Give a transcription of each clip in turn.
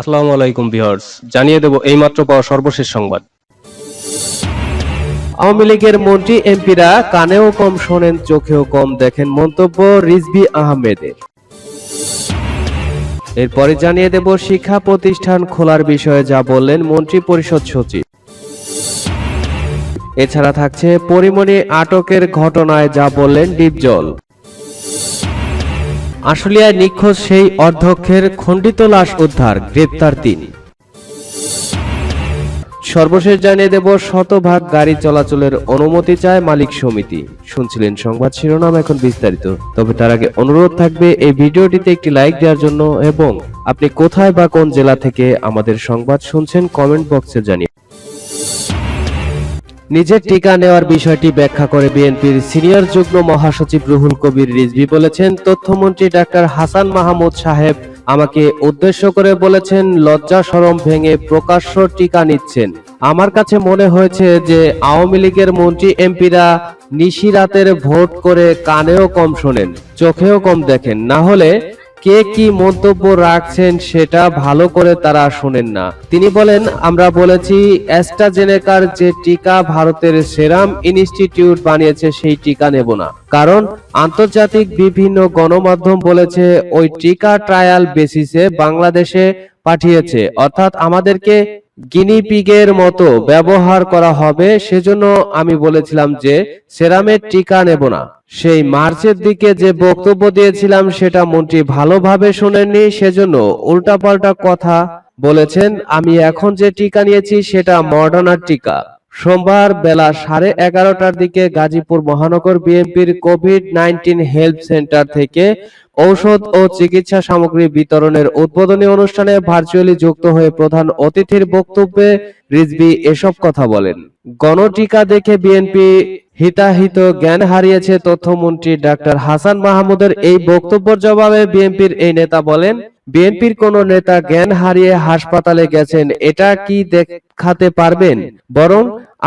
আসসালামু আলাইকুম ভিউয়ার্স, জানিয়ে দেব এইমাত্র পাওয়া সর্বশেষ সংবাদ। আওয়ামী লীগের মন্ত্রী এমপিরা কানেও কম শোনেন, চোখেও কম দেখেন মন্তব্য রিজভি আহমেদের। এরপরে জানিয়ে দেব শিক্ষা প্রতিষ্ঠান খোলার বিষয়ে যা বললেন মন্ত্রী পরিষদ সচিব। এছাড়া থাকছে পরিমণি আটকের ঘটনায় যা বললেন ডিপজল। আশুলিয়ায় নিখোঁজ সেই অধ্যক্ষের খণ্ডিত লাশ উদ্ধার, গ্রেপ্তার তিনি। সর্বশেষ জানিয়ে দেব, শতভাগ গাড়ি চলাচলের অনুমতি চায় মালিক সমিতি। শুনছিলেন সংবাদ শিরোনাম এখন বিস্তারিত। তবে তার আগে অনুরোধ থাকবে, এই ভিডিওটিতে একটি লাইক দেওয়ার জন্য এবং আপনি কোথায় বা কোন জেলা থেকে আমাদের সংবাদ শুনছেন, কমেন্ট বক্সে জানিয়ে নিজের টিকা নেওয়ার বিষয়টি ব্যাখ্যা করে বিএনপির সিনিয়র যুগ্ম মহাসচিব রুহুল কবির রিজভি বলেছেন, তথ্যমন্ত্রী ডাক্তার হাসান মাহমুদ সাহেব আমাকে উদ্দেশ্য করে বলেছেন, লজ্জা সরম ভেঙে প্রকাশ্য টিকা নিচ্ছেন। আমার কাছে মনে হয়েছে যে আওয়ামী লীগের মন্ত্রী এমপিরা নিশিরাতের ভোট করে কানেও কম শোনেন, চোখেও কম দেখেন। না হলে কে কি মন্তব্য রাখছেন সেটা ভালো করে তারা শুনেন না। তিনি বলেন, আমরা বলেছি, অ্যাস্ট্রাজেনেকার যে টিকা ভারতের সেরাম ইনস্টিটিউট বানিয়েছে সেই টিকা নেব না। কারণ আন্তর্জাতিক বিভিন্ন গণমাধ্যম বলেছে, ওই টিকা ট্রায়াল বেসিসে বাংলাদেশে পাঠিয়েছে। অর্থাৎ আমাদেরকে গিনিপিগের মতো ব্যবহার করা হবে, সেজন্য আমি বলেছিলাম যে সেরামের টিকা নেব না। সেই মার্চের দিকে যে বক্তব্য দিয়েছিলাম, সেটা মন্ত্রী ভালোভাবে শোনেননি, সেজন্য উল্টাপাল্টা কথা বলেছেন, আমি এখন যে টিকা নিয়েছি, সেটা মডার্নার টিকা। সোমবার বেলা সাড়ে এগারোটার দিকে গাজীপুর মহানগর বিএনপির কোভিড নাইন্টিন হেলথ সেন্টার থেকে ঔষধ ও চিকিৎসা সামগ্রী বিতরণের উদ্বোধনী অনুষ্ঠানে ভার্চুয়ালি যুক্ত হয়ে প্রধান অতিথির বক্তব্যে রিজবি এসব কথা বলেন। গণটিকা দেখে বিএনপি হিতাহিত জ্ঞান হারিয়েছে তথ্যমন্ত্রী ডাক্তার হাসান মাহমুদের এই বক্তব্যের জবাবে বিএনপির এই নেতা বলেন, বিএনপির কোন নেতা জ্ঞান হারিয়ে হাসপাতালে গেছেন, এটা কি দেখাতে পারবেন? বরং,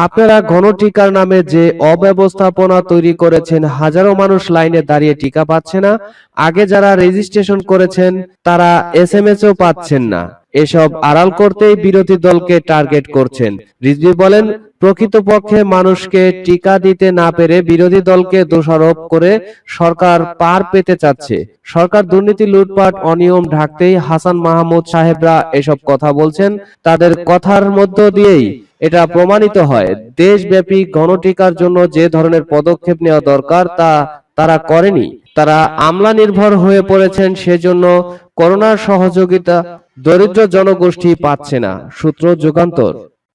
আপনারা গণটিকার নামে যে অব্যবস্থাপনা তৈরি করেছেন, হাজারো মানুষ লাইনে দাঁড়িয়ে টিকা পাচ্ছে না। আগে যারা রেজিস্ট্রেশন করেছেন, তারা এস এম এস পাচ্ছেন না। এসব আড়াল করতেই বিরোধী দলকে টার্গেট করছেন। রিজভি বলেন প্রকৃতপক্ষে মানুষকে টিকা দিতে না পেরে বিরোধী দলকে দোষারোপ করে সরকার পার পেতে চাচ্ছে। সরকার দুর্নীতি লুটপাট অনিয়ম ঢাকতেই হাসান মাহমুদ সাহেবরা এসব কথা বলছেন। তাদের কথার মধ্য দিয়েই এটা প্রমাণিত হয়। দেশব্যাপী গণটিকার জন্য যে ধরনের পদক্ষেপ নেওয়া দরকার তা তারা করেনি। তারা আমলা নির্ভর হয়ে পড়েছেন সেজন্য করোনার সহযোগিতা দরিদ্র জনগোষ্ঠী পাচ্ছে না সূত্র যুগান্তর।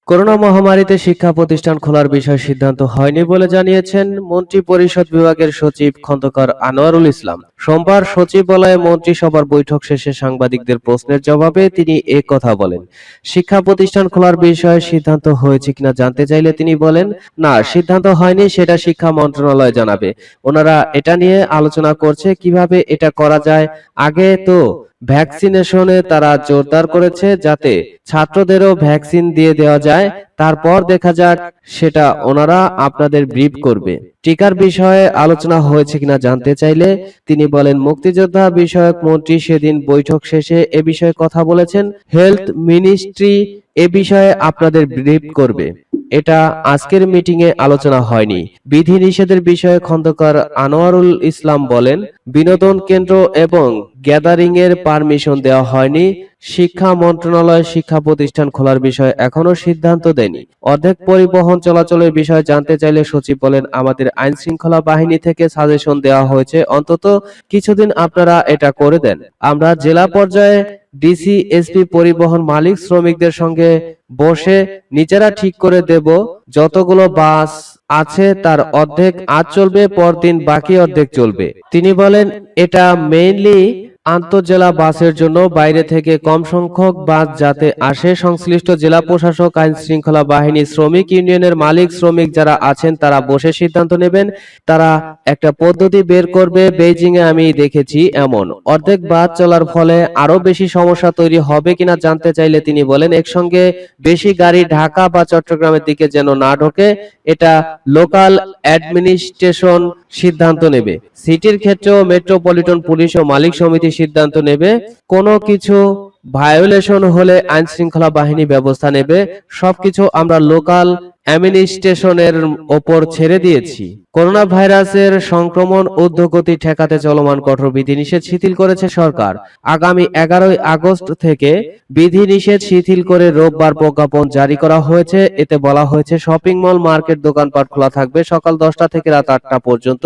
করোনা মহামারীতে শিক্ষা প্রতিষ্ঠান খোলার বিষয়ে সিদ্ধান্ত হয়নি বলে জানিয়েছেন মন্ত্রী পরিষদ বিভাগের সচিব খন্দকার আনোয়ারুল ইসলাম। সোমবার সচিবালয়ে মন্ত্রিসভার বৈঠক শেষে সাংবাদিকদের প্রশ্নের জবাবে তিনি এ কথা বলেন। শিক্ষা প্রতিষ্ঠান খোলার বিষয়ে সিদ্ধান্ত হয়েছে কিনা জানতে চাইলে তিনি বলেন, না, সিদ্ধান্ত হয়নি, সেটা শিক্ষা মন্ত্রণালয় জানাবে। ওনারা এটা নিয়ে আলোচনা করছে, কীভাবে এটা করা যায়? আগে তো ভ্যাকসিনেশনে তারা জোরদার করেছে যাতে ছাত্রদেরও ভ্যাকসিন দিয়ে দেওয়া যায়। তারপর দেখা যাক সেটা ওনারা আপনাদের ব্রিফ করবে। টিকার বিষয়ে আলোচনা হয়েছে কিনা জানতে চাইলে তিনি বলেন, মুক্তিযোদ্ধা বিষয়ক মন্ত্রী সেদিন বৈঠক শেষে এ বিষয়ে কথা বলেছেন। হেলথ মিনিস্ট্রি এ বিষয়ে আপনাদের ব্রিফ করবে। এটা আজকের মিটিং এ আলোচনা হয়নি। বিধি নিষেধের বিষয়ে খন্দকার আনোয়ারুল ইসলাম বলেন, বিনোদন কেন্দ্র এবং গ্যাদারিং এর পারমিশন দেওয়া হয়নি। শিক্ষা মন্ত্রণালয় শিক্ষা প্রতিষ্ঠান খোলার বিষয়ে এখনও সিদ্ধান্ত দেয়নি। অর্ধেক পরিবহন চলাচলের বিষয়ে জানতে চাইলে সচিব বলেন, আমাদের আইন শৃঙ্খলা বাহিনী থেকে সাজেশন দেওয়া হয়েছে। অন্তত কিছুদিন আপনারা এটা করে দেন। আমরা জেলা পর্যায়ে ডিসি, এসপি পরিবহন মালিক শ্রমিকদের সঙ্গে বসে নিজেরা ঠিক করে দেব। যতগুলো বাস আছে তার অর্ধেক আজ চলবে, পরদিন বাকি অর্ধেক চলবে। তিনি বলেন, এটা মেইনলি আন্তঃজেলা বাসের জন্য বাইরে থেকে কম সংখ্যক বাস যাতে আসে, সংশ্লিষ্ট জেলা প্রশাসক, আইন শৃঙ্খলা বাহিনী, শ্রমিক ইউনিয়নের মালিক, শ্রমিক যারা আছেন তারা বসে সিদ্ধান্ত নেবেন। তারা একটা পদ্ধতি বের করবে বেইজিং এ আমি দেখেছি এমন। অর্ধেক বাস চলার ফলে আরও বেশি সমস্যা তৈরি হবে কিনা জানতে চাইলে তিনি বলেন, একসঙ্গে বেশি গাড়ি ঢাকা বা চট্টগ্রামের দিকে যেন না ঢোকে, এটা লোকাল অ্যাডমিনিস্ট্রেশন সিদ্ধান্ত নেবে। সিটির ক্ষেত্রেও মেট্রোপলিটন পুলিশ ও মালিক সমিতি সিদ্ধান্ত নেবে। কোনো কিছু ভায়োলেশন হলে আইন শৃঙ্খলা বাহিনী ব্যবস্থা নেবে। সবকিছু আমরা লোকাল অ্যাডমিনিস্ট্রেশনের ওপর ছেড়ে দিয়েছি। করোনা ভাইরাসের সংক্রমণ ঊর্ধ্বগতি ঠেকাতে চলমান কঠোর বিধিনিষেধ শিথিল করেছে সরকার। আগামী এগারোই আগস্ট থেকে বিধিনিষেধ শিথিল করে রোববার প্রজ্ঞাপন জারি করা হয়েছে। এতে বলা হয়েছে, শপিং মল, মার্কেট, দোকানপাট খোলা থাকবে সকাল দশটা থেকে রাত আটটা পর্যন্ত।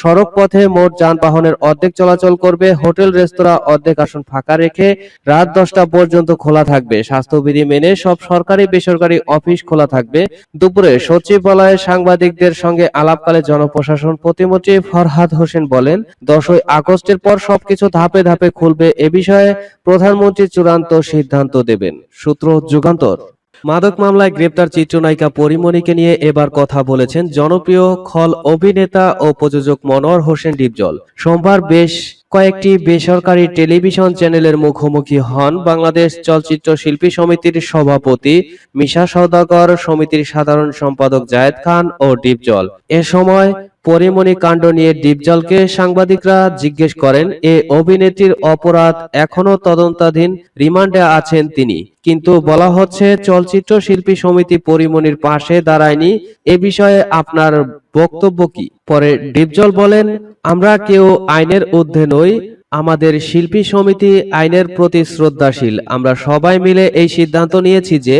সড়ক পথে মোট যানবাহনের অর্ধেক চলাচল করবে, হোটেল, রেস্তোরাঁ অর্ধেক আসন ফাঁকা রেখে রাত দশটা পর্যন্ত খোলা থাকবে। স্বাস্থ্যবিধি মেনে সব সরকারি বেসরকারি অফিস খোলা থাকবে। দুপুরে সচিবালয়ে সাংবাদিকদের সঙ্গে আলাপকালে জনপ্রশাসন প্রতিমন্ত্রী ফরহাদ হোসেন বলেন, দশই আগস্টের পর সবকিছু ধাপে ধাপে খুলবে এ বিষয়ে প্রধানমন্ত্রী চূড়ান্ত সিদ্ধান্ত দেবেন। সূত্র যুগান্তর। মাদক মামলায় গ্রেপ্তার চিত্রনায়িকা পরিমণিকে নিয়ে এবার কথা বলেছেন জনপ্রিয় খল অভিনেতা ও প্রযোজক মনোয়ার হোসেন ডিপজল। সোমবার বেশ কয়েকটি বেসরকারি টেলিভিশন চ্যানেলের মুখোমুখি হন বাংলাদেশ চলচ্চিত্র শিল্পী সমিতির সভাপতি মিশা সৌদাগর সমিতির সাধারণ সম্পাদক জায়েদ খান ও ডিপজল। এ সময় পরিমণি কাণ্ড নিয়ে ডিপজলকে সাংবাদিকরা জিজ্ঞেস করেন, এ অভিনেত্রীর অপরাধ এখনও তদন্তাধীন, রিমান্ডে আছেন তিনি। কিন্তু বলা হচ্ছে, চলচ্চিত্র শিল্পী সমিতি পরিমণির পাশে দাঁড়ায়নি। এ বিষয়ে আপনার বক্তব্য কি? পরে ডিপজল বলেন, আমরা কেউ আইনের ঊর্ধ্বে নই, আমাদের শিল্পী সমিতি আইনের প্রতি শ্রদ্ধাশীল। আমরা সবাই মিলে এই সিদ্ধান্ত নিয়েছি যে,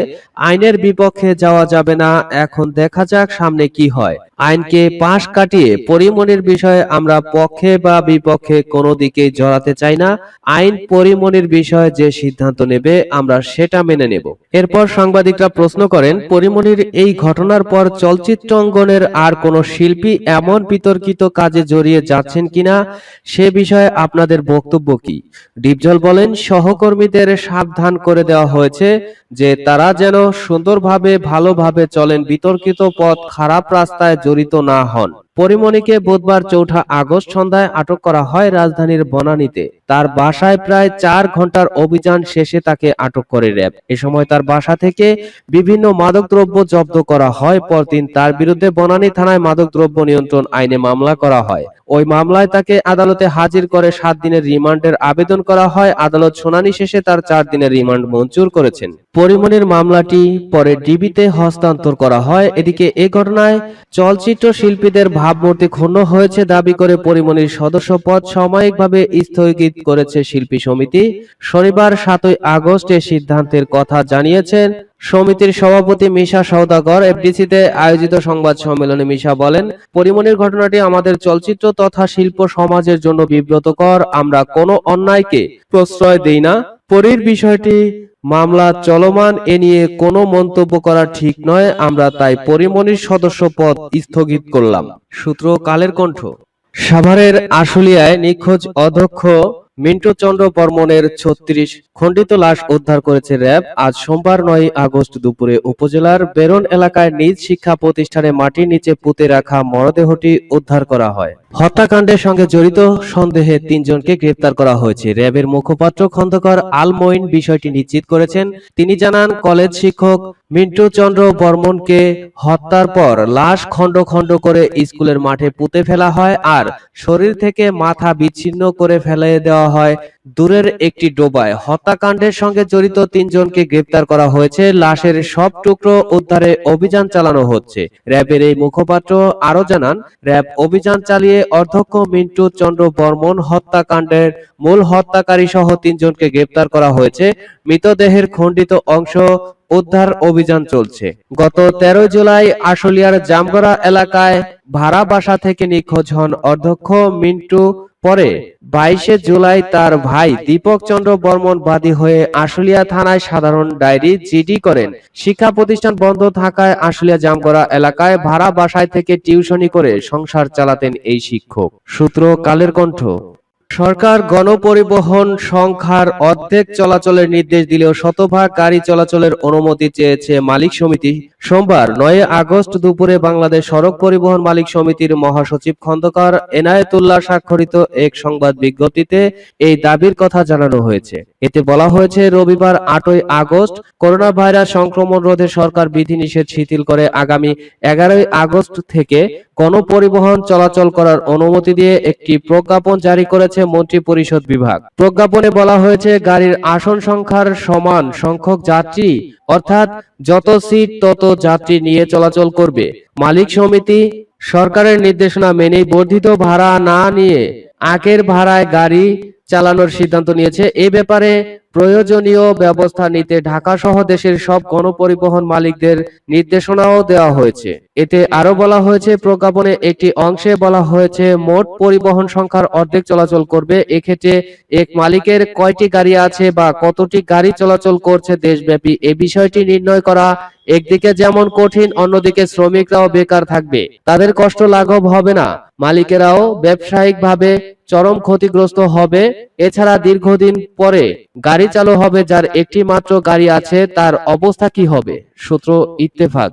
আইনের বিপক্ষে যাওয়া যাবে না, এখন দেখা যাক সামনে কি হয়। আইনকে পাশ কাটিয়ে পরিমণির বিষয়ে আমরা পক্ষে বা বিপক্ষে কোনো দিকেই জড়াতে চাই না। আইন পরিমণির বিষয়ে যে সিদ্ধান্ত নেবে, আমরা সেটা মেনে নেব। এরপর সাংবাদিকরা প্রশ্ন করেন, পরিমণির এই ঘটনার পর চলচ্চিত্র অঙ্গনের আর কোনো শিল্পী এমন বিতর্কিত কাজে জড়িয়ে যাচ্ছেন কিনা, সে বিষয়ে আপনাদের বক্তব্য কি? ডিপজল বলেন, সহকর্মীদের সাবধান করে দেওয়া হয়েছে যে তারা যেন সুন্দরভাবে, ভালোভাবে চলেন। বিতর্কিত পথ, খারাপ রাস্তায় জড়িত না হন। পরিমণিকে বুধবার চৌঠা আগস্ট সন্ধ্যায় আটক করা হয় রাজধানীর বনানীতে। তার বাসায় প্রায় চার ঘণ্টার অভিযান শেষে তাকে আটক করে র্যাব। এ সময় তার বাসা থেকে বিভিন্ন মাদকদ্রব্য জব্দ করা হয়। পরদিন তার বিরুদ্ধে বনানী থানায় মাদকদ্রব্য নিয়ন্ত্রণ আইনে মামলা করা হয়। ওই মামলায় তাকে আদালতে হাজির করে সাত দিনের রিমান্ডের আবেদন করা হয়। আদালত শুনানি শেষে তার চার দিনের রিমান্ড মঞ্জুর করেছেন। পরিমণির মামলাটি পরে ডিবিতে হস্তান্তর করা হয়। এদিকে এ ঘটনায় চলচ্চিত্র শিল্পীদের ভাবমূর্তি ক্ষুণ্ণ হয়েছে দাবি করে পরিমণির সদস্য পদ সাময়িকভাবে স্থগিত করেছে শিল্পী সমিতি। শনিবার সাতই আগস্ট এ সিদ্ধান্তের কথা জানিয়েছেন সমিতির সভাপতি মিশা সওদাগর। এফডিসিতে আয়োজিত সংবাদ সম্মেলনে মিশা বলেন পরিমণির ঘটনাটি আমাদের চলচ্চিত্র তথা শিল্প সমাজের জন্য বিব্রতকর। আমরা কোনো অন্যায়কে প্রশ্রয় দেই না। পরির বিষয়টি, মামলা চলমান এ নিয়ে কোনো মন্তব্য করা ঠিক নয়, আমরা তাই পরিমণির সদস্য পদ স্থগিত করলাম। সূত্র কালের কণ্ঠ। সাভারের আশুলিয়ায় নিখোঁজ অধ্যক্ষ মিন্টু চন্দ্র বর্মনের ছত্রিশ খণ্ডিত লাশ উদ্ধার করেছে র্যাব। আজ সোমবার নয় আগস্ট দুপুরে উপজেলার বেরন এলাকায় নিজ শিক্ষা প্রতিষ্ঠানে মাটির নিচে পুঁতে রাখা মরদেহটি উদ্ধার করা হয়। হত্যাকাণ্ডের সঙ্গে জড়িত সন্দেহে তিনজনকে গ্রেপ্তার করা হয়েছে। র্যাবের মুখপাত্র খন্দকার আল মঈন বিষয়টি নিশ্চিত করেছেন। তিনি জানান, কলেজ শিক্ষক মিন্টু চন্দ্র বর্মনকে হত্যার পর লাশ খণ্ড খণ্ড করে স্কুলের মাঠে পুঁতে ফেলা হয় আর শরীর থেকে মাথা বিচ্ছিন্ন করে ফেলে দেওয়া হয়। দূরের একটি ডোবায় হত্যাকাণ্ডের সঙ্গে জড়িত তিনজনকে গ্রেপ্তার করা হয়েছে। লাশের সব টুকরো উদ্ধারে অভিযান চালানো হচ্ছে। র্যাবের এই মুখপাত্র আরও জানান, র্যাব অভিযান চালিয়ে অধ্যক্ষ মিন্টু চন্দ্র বর্মন হত্যাকাণ্ডের মূল হত্যাকারী সহ তিনজনকে গ্রেপ্তার করা হয়েছে। মৃতদেহের খণ্ডিত অংশ উদ্ধার অভিযান চলছে। গত তেরো জুলাই আশুলিয়ার জামগড়া এলাকায় ভাড়া বাসা থেকে নিখোঁজ হন অধ্যক্ষ মিন্টু পরে বাইশে জুলাই তার ভাই দীপক চন্দ্র বর্মন বাদী হয়ে আশুলিয়া থানায় সাধারণ ডায়েরি জিডি করেন। শিক্ষা প্রতিষ্ঠান বন্ধ থাকায় আশুলিয়া জামগড়া এলাকায় ভাড়া বাসায় থেকে টিউশনি করে সংসার চালাতেন এই শিক্ষক। সূত্র কালের কণ্ঠ। সরকার গণপরিবহন সংখ্যার অর্ধেক চলাচলের নির্দেশ দিলেও শতভাগ গাড়ি চলাচলের অনুমতি চেয়েছে মালিক সমিতি। সোমবার নয় আগস্ট দুপুরে বাংলাদেশ সড়ক পরিবহন মালিক সমিতির মহাসচিব খন্দকার এনায়েতুল্লাহ স্বাক্ষরিত এক সংবাদ বিজ্ঞপ্তিতে এই দাবির কথা জানানো হয়েছে। এতে বলা হয়েছে, রবিবার আটই আগস্ট করোনা ভাইরাস সংক্রমণ রোধে সরকার বিধিনিষেধ শিথিল করে আগামী এগারোই আগস্ট থেকে গণপরিবহন চলাচল করার অনুমতি দিয়ে একটি প্রজ্ঞাপন জারি করেছে। বলেছে মন্ত্রী পরিষদ বিভাগ। প্রজ্ঞাপনে বলা হয়েছে, গাড়ির আসন সংখ্যার সমান সংখ্যক যাত্রী, অর্থাৎ যত সিট তত যাত্রী নিয়ে চলাচল করবে। মালিক সমিতি সরকারের নির্দেশনা মেনে বর্ধিত ভাড়া না নিয়ে আগের ভাড়ায় গাড়ি চালানোর সিদ্ধান্ত নিয়েছে। এ ব্যাপারে প্রয়োজনীয় ব্যবস্থা নিতে ঢাকা সহ দেশের সব গণপরিবহন মালিকদের নির্দেশনাও দেওয়া হয়েছে। এতে আরও বলা হয়েছে, প্রজ্ঞাপনে একটি অংশে বলা হয়েছে, মোট পরিবহন সংখ্যার অর্ধেক চলাচল করবে। এক্ষেত্রে এক মালিকের কয়টি গাড়ি আছে বা কতটি গাড়ি চলাচল করছে দেশব্যাপী এ বিষয়টি নির্ণয় করা একদিকে যেমন কঠিন, অন্যদিকে শ্রমিকরাও বেকার থাকবে। তাদের কষ্ট লাঘব হবে না। মালিকেরাও ব্যবসায়িকভাবে চরম ক্ষতিগ্রস্ত হবে। এছাড়া দীর্ঘদিন পরে গাড়ি চালু হবে যার একটি মাত্র গাড়ি আছে তার অবস্থা কি হবে? সূত্র ইত্তেফাক।